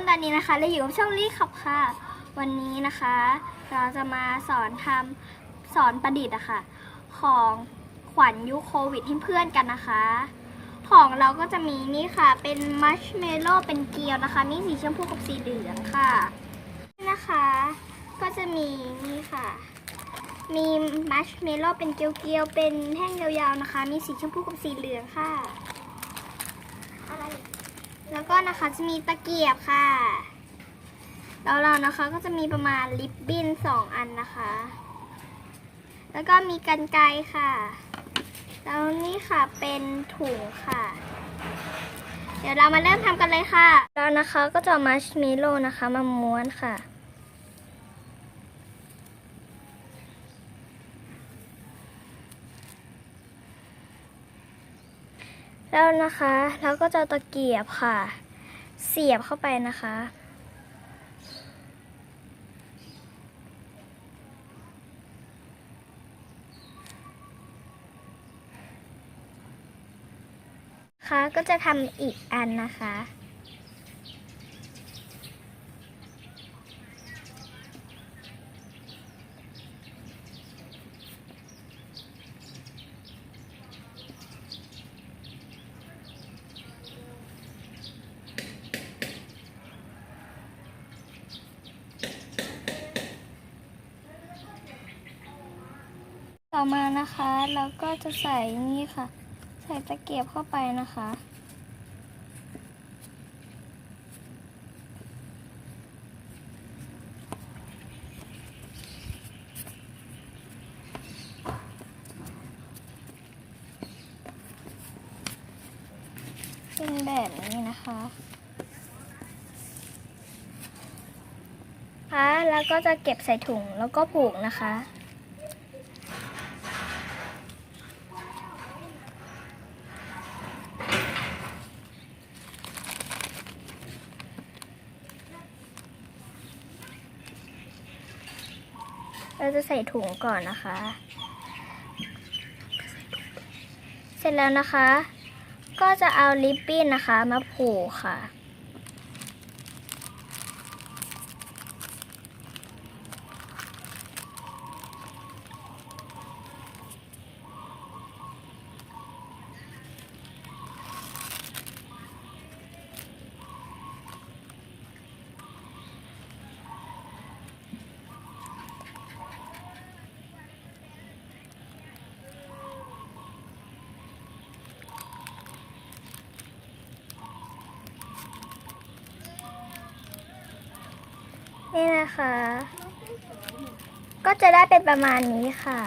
คนตอนนี้นะคะเราอยู่กับช่องลี่ขับค่ะ วันนี้นะคะ เราจะมาสอนทำสอนประดิษฐ์อะค่ะ ของขวัญยุคโควิดให้เพื่อนกันนะคะ ของเราก็จะมีนี่ค่ะ เป็นมัชเมลโล่เป็นเกลียวนะคะ มีสีชมพูกับสีเหลืองค่ะนี่นะคะ ก็จะมีนี่ค่ะ มีมัชเมลโล่เป็นเกลียวๆเป็นแท่งยาวๆนะคะ มีสีชมพูกับสีเหลืองค่ะ แล้วก็นะคะจะมีตะเกียบค่ะแล้วเรานะคะก็จะมีประมาณลิปบิ้นสองอันนะคะ แล้วก็มีกันไกค่ะแล้วนี่ค่ะเป็นถุงค่ะ เดี๋ยวเรามาเริ่มทำกันเลยค่ะ แล้วนะคะก็จะมาชเมลโล่นะคะมาม้วนค่ะ แล้วนะคะเราก็จะตะเกียบค่ะ เสียบเข้าไปนะคะ ค่ะก็จะทำอีกอันนะคะ ต่อมานะคะเราก็จะใส่นี่ค่ะ ใส่ตะเกียบเข้าไปนะคะ เป็นแบบนี้นะคะค่ะแล้วก็จะเก็บใส่ถุงแล้วก็ผูกนะคะ เราจะใส่ถุงก่อนนะคะ เสร็จแล้วนะคะ ก็จะเอาลิปปิ้นนะคะมาผูกค่ะ นี่นะคะ ก็จะได้เป็นประมาณนี้ค่ะ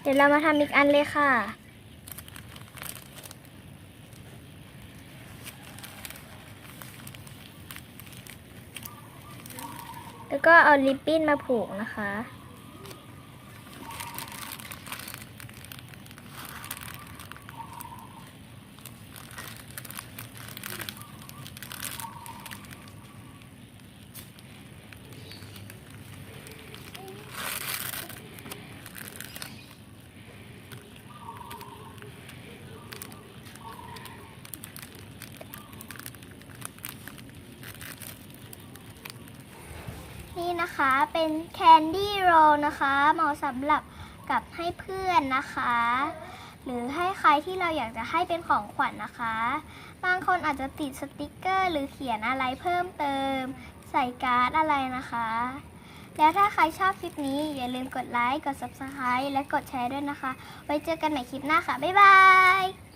เดี๋ยวเรามาทำอีกอันเลยค่ะแล้วก็เอาลิปบิ้นมาผูกนะคะ นี่นะคะเป็นแคนดี้โรลนะคะเหมาะสำหรับกับให้เพื่อนนะคะ หรือให้ใครที่เราอยากจะให้เป็นของขวัญนะคะ บางคนอาจจะติดสติกเกอร์ หรือเขียนอะไรเพิ่มเติม ใส่การ์ดอะไรนะคะ แล้วถ้าใครชอบคลิปนี้อย่าลืมกดไลค์ กด Subscribe และกดแชร์ด้วยนะคะ ไว้เจอกันใหม่คลิปหน้าค่ะ บ๊ายบาย